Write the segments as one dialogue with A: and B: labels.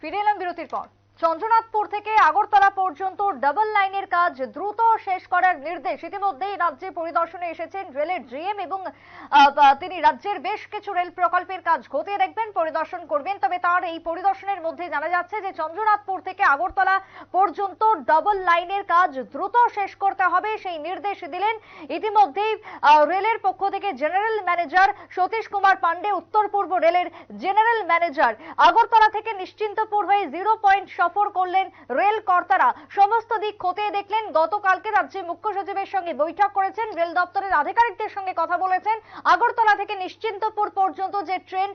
A: ফিরে এলাম বিরতির পর। চন্দ্রনাথপুর থেকে আগরতলা পর্যন্ত ডাবল লাইনের কাজ দ্রুত শেষ করার নির্দেশ ইতিমধ্যেই রাজ্যে পরিদর্শনে এসেছেন রেলের জিএম এবং তিনি রাজ্যের বেশ কিছু রেল প্রকল্পের কাজ খতিয়ে দেখবেন, পরিদর্শন করবেন। তবে তার এই পরিদর্শনের মধ্যে জানা যাচ্ছে যে চন্দ্রনাথপুর থেকে আগরতলা পর্যন্ত ডাবল লাইনের কাজ দ্রুত শেষ করতে হবে সেই নির্দেশ দিলেন। ইতিমধ্যেই রেলের পক্ষ থেকে জেনারেল ম্যানেজার সতীশ কুমার পান্ডে উত্তর পূর্ব রেলের জেনারেল ম্যানেজার আগরতলা থেকে নিশ্চিন্তপুর হয়ে জিরো পয়েন্ট সফর করলেন রেল কর্তারা। সমস্ত দিক খতিয়ে দেখলেন গতকালকে রাজ্যের মুখ্য সচিবের সঙ্গে বৈঠক করেছেন। রেল দপ্তরের আধিকারিকদের সঙ্গে কথা বলেছেন। আগরতলা থেকে নিশ্চিন্তপুর পর্যন্ত যে ট্রেন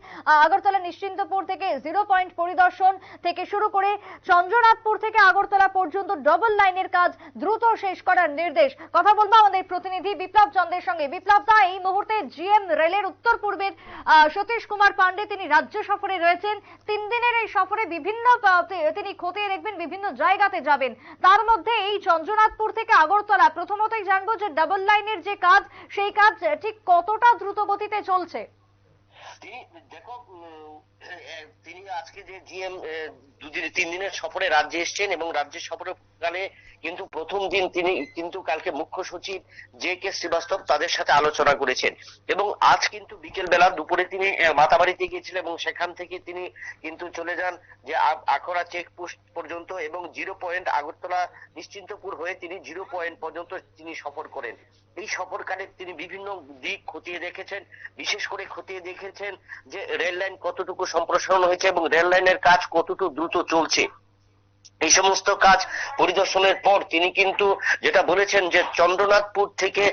A: আগরতলা নিশ্চিন্তপুর থেকে জিরো পয়েন্ট পরিদর্শন থেকে শুরু করে চন্দ্রনাথপুর থেকে আগরতলা পর্যন্ত ডবল লাইনের কাজ দ্রুত শেষ করার নির্দেশ। কথা বলব আমাদের প্রতিনিধি বিপ্লব চন্দ্রের সঙ্গে। বিপ্লব দা, এই মুহূর্তে জিএম রেলের উত্তর পূর্বের সতীশ কুমার পান্ডে তিনি রাজ্য সফরে রয়েছেন। তিন দিনের এই সফরে বিভিন্ন তিনি খতিয়ে দেখবেন, বিভিন্ন জায়গাতে যাবেন। তার মধ্যে এই চন্দ্রনাথপুর থেকে আগরতলা প্রথমতই জানব যে ডাবল লাইনের যে কাজ, সেই কাজ ঠিক কতটা দ্রুত গতিতে চলছে
B: দেখো তিনি আজকে যে জিএম দুদিন, তিন দিনের সফরে রাজ্যে এসেছেন এবং রাজ্যের সফরকালে কিন্তু প্রথম দিন তিনি কিন্তু কালকে মুখ্য সচিব জে কে শ্রীবাস্তব তাদের সাথে আলোচনা করেছেন। এবং আজ কিন্তু বিকেল বেলা দুপুরে তিনি মাতাবাড়িতে গিয়েছিলেন এবং সেখান থেকে তিনি কিন্তু চলে যান যে আ- আখড়া চেকপোস্ট পর্যন্ত এবং জিরো পয়েন্ট আগরতলা নিশ্চিন্তপুর হয়ে তিনি জিরো পয়েন্ট পর্যন্ত তিনি সফর করেন। এই সফরকালে তিনি বিভিন্ন দিক খতিয়ে দেখেছেন, বিশেষ করে খতিয়ে দেখেছেন যে রেল লাইন কতটুকু সম্প্রসারণ হয়েছে এবং রেল লাইনের কাজ কতটুকু দ্রুত চলছে। এই সমস্ত কাজ পরিদর্শনের পর তিনি কিন্তু যেটা বলেছেন যে চন্দ্রনাথপুর থেকে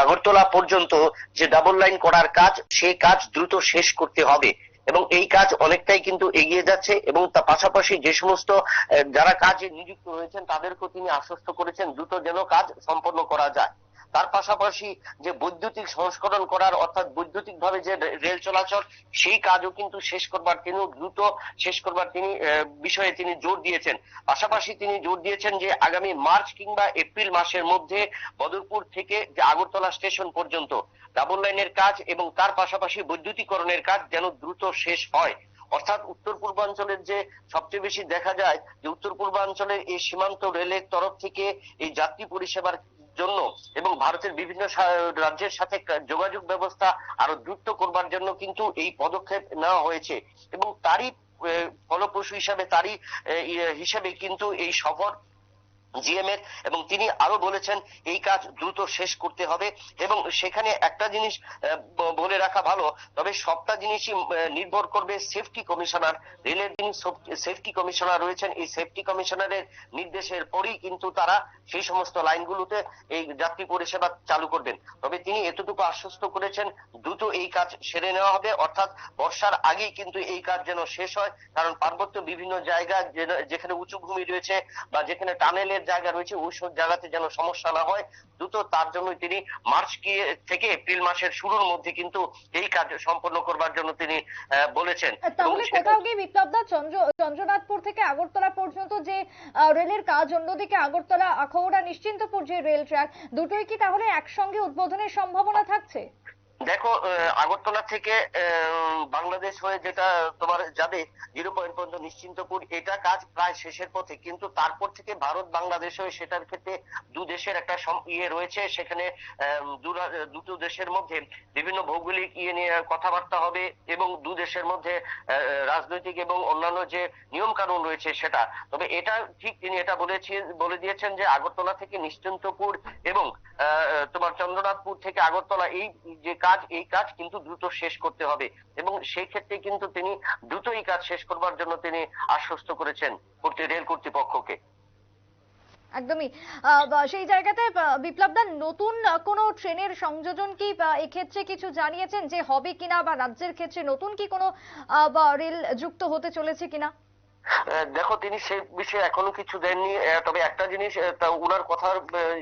B: আগরতলা পর্যন্ত যে ডাবল লাইন করার কাজ, সেই কাজ দ্রুত শেষ করতে হবে। এবং এই কাজ অনেকটাই কিন্তু এগিয়ে যাচ্ছে এবং তার পাশাপাশি যে সমস্ত যারা কাজে নিযুক্ত হয়েছেন তাদেরকেও তিনি আশ্বস্ত করেছেন দ্রুত যেন কাজ সম্পন্ন করা যায়। তার পাশাপাশি যে বৈদ্যুতিক সংস্করণ করার, অর্থাৎ বৈদ্যুতিক ভাবে যে রেল চলাচল, সেই কাজও কিন্তু শেষ করবার তিনি দ্রুত শেষ করবার তিনি বিষয়ে তিনি জোর দিয়েছেন। পাশাপাশি তিনি জোর দিয়েছেন যে আগামী মার্চ কিংবা এপ্রিল মাসের মধ্যে বদরপুর থেকে যে আগরতলা স্টেশন পর্যন্ত ডাবল লাইনের কাজ এবং তার পাশাপাশি বৈদ্যুতিকরণের কাজ যেন দ্রুত শেষ হয়। অর্থাৎ উত্তর পূর্বাঞ্চলের যে সবচেয়ে বেশি দেখা যায়, যে উত্তর পূর্বাঞ্চলের এই সীমান্ত রেলের তরফ থেকে এই যাত্রী পরিষেবার জন্য এবং ভারতের বিভিন্ন রাজ্যের সাথে যোগাযোগ ব্যবস্থা আরও দ্রুত করবার জন্য কিন্তু এই পদক্ষেপ নেওয়া হয়েছে এবং তারই ফলপ্রসূ হিসাবে তারই হিসেবে কিন্তু এই সফর জিএম এর, এবং তিনি আরও বলেছেন এই কাজ দ্রুত শেষ করতে হবে, এবং সেখানে একটা জিনিস বলে রাখা ভালো, তবে সবটা জিনিসই নির্ভর করবে সেফটি কমিশনার রেলের যিনি সেফটি কমিশনার রয়েছেন, এই সেফটি কমিশনারের নির্দেশের পরই কিন্তু তারা সেই সমস্ত লাইনগুলোতে এই যাত্রী পরিষেবা চালু করবেন। তবে তিনি এতটুকু আশ্বস্ত করেছেন, দ্রুত এই কাজ সেরে নেওয়া হবে, অর্থাৎ বর্ষার আগেই কিন্তু এই কাজ যেন শেষ হয়, কারণ পার্বত্য বিভিন্ন জায়গা যেখানে উঁচু ভূমি রয়েছে বা যেখানে টানেলের জায়গা রয়েছে ওই সব জায়গাতে যেন সমস্যা না হয়। দ্রুত তার জন্য তিনি মার্চ থেকে এপ্রিল মাসের শুরুর মধ্যে কিন্তু এই কাজ সম্পন্ন করবার জন্য তিনি বলেছেন।
A: তাহলে কোথাও গিয়ে বিপ্লবদা চন্দ্র চন্দ্রনাথপুর থেকে আগরতলা পর্যন্ত যে রেলের কাজ অন্যদিকে আগরতলা আখাউড়া নিশ্চিন্তপুর যে রেল ট্র্যাক দুটোই কি তাহলে একসঙ্গে উদ্বোধনের সম্ভাবনা থাকছে?
B: দেখো আগরতলা থেকে বাংলাদেশ হয়ে যেটা তোমার যাবে, জিরো পয়েন্ট পর্যন্ত নিশ্চিন্তপুর, এটা কাজ প্রায় শেষের পথে। কিন্তু তারপর থেকে ভারত, বাংলাদেশ হয়ে সেটার ক্ষেত্রে দু দেশের একটা ইয়ে রয়েছে। সেখানে দুটো দেশের মধ্যে বিভিন্ন ভৌগোলিক ইয়ে নিয়ে কথাবার্তা হবে এবং দু দেশের মধ্যে রাজনৈতিক এবং অন্যান্য যে নিয়ম কানুন রয়েছে সেটা। তবে এটা ঠিক তিনি এটা বলেছে, বলে দিয়েছেন যে আগরতলা থেকে নিশ্চিন্তপুর এবং তোমার চন্দ্রনাথপুর থেকে আগরতলা, এই যে কাজ এই কাজ কিন্তু দ্রুত শেষ করতে হবে। এবং সেই ক্ষেত্রে কিন্তু তিনি দ্রুত এই কাজ শেষ করবার জন্য তিনি আশ্বস্ত করেছেন রেল কর্তৃপক্ষকে।
A: একদমই। সেই জায়গাতে আহ, বিপ্লবদা নতুন কোনো ট্রেনের সংযোজন কি এক্ষেত্রে কিছু জানিয়েছেন যে হবে কিনা বা রাজ্যের ক্ষেত্রে নতুন কি কোনো রেল যুক্ত হতে চলেছে কিনা?
B: দেখো, তিনি সে বিষয়ে এখনও কিছু দেননি। তবে একটা জিনিস উনার কথার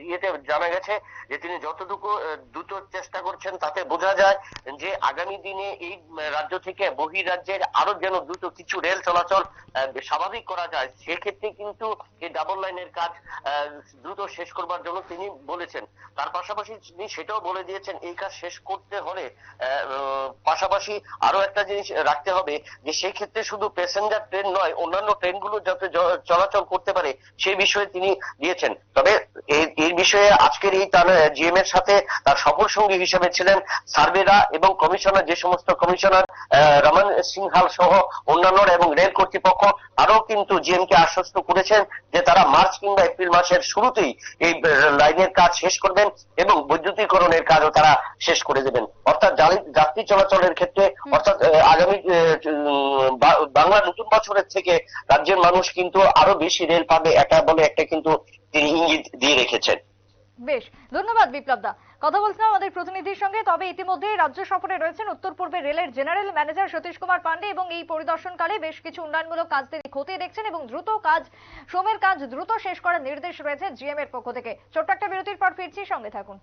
B: ইয়েতে জানা গেছে যে তিনি যতটুকু দ্রুত চেষ্টা করছেন তাতে বোঝা যায় যে আগামী দিনে এই রাজ্য থেকে বহির রাজ্যের আরও যেন দ্রুত কিছু রেল চলাচল স্বাভাবিক করা যায়, সেক্ষেত্রে কিন্তু এই ডাবল লাইনের কাজ দ্রুত শেষ করবার জন্য তিনি বলেছেন। তার পাশাপাশি তিনি সেটাও বলে দিয়েছেন, এই কাজ শেষ করতে হলে পাশাপাশি আরও একটা জিনিস রাখতে হবে যে সেই ক্ষেত্রে শুধু প্যাসেঞ্জার ট্রেন নয় অন্যান্য ট্রেনগুলো যাতে চলাচল করতে পারে, সেই বিষয়ে তিনি দিয়েছেন। তবে এই- বিষয়ে আজকের এই তার জিএম এর সাথে তার সফর সঙ্গী হিসেবে ছিলেন সার্ভেরা এবং কমিশনার, যে সমস্ত কমিশনার রমন সিংহাল সহ অন্যান্যরা এবং রেল কর্তৃপক্ষ আরও কিন্তু জিএম কে আশ্বস্ত করেছেন যে তারা মার্চ কিংবা এপ্রিল মাসের শুরুতেই এই লাইনের কাজ শেষ করবেন এবং বৈদ্যুতিকরণের কাজও তারা শেষ করে দেবেন। অর্থাৎ যাত্রী চলাচলের ক্ষেত্রে অর্থাৎ আগামী বাংলা নতুন বছরের থেকে রাজ্যের মানুষ কিন্তু আরও বেশি রেল পাবে এটা বলে একটা কিন্তু তিনি ইঙ্গিত দিয়ে রেখেছেন।
A: বেশ, ধন্যবাদ বিপ্লব দা কথা বলছিলাম আমাদের প্রতিনিধির সঙ্গে, তবে ইতিমধ্যে রাজ্য সফরে রয়েছেন উত্তর পূর্বে রেলের জেনারেল ম্যানেজার সতীশ কুমার পান্ডে এবং এই পরিদর্শনকালে বেশ কিছু উন্নয়নমূলক কাজ তিনি খতিয়ে দেখছেন এবং দ্রুত কাজ শ্রমের কাজ দ্রুত শেষ করার নির্দেশ রয়েছে জিএম এর পক্ষ থেকে। ছোট্ট একটা বিরতির পর ফিরছি, সঙ্গে থাকুন।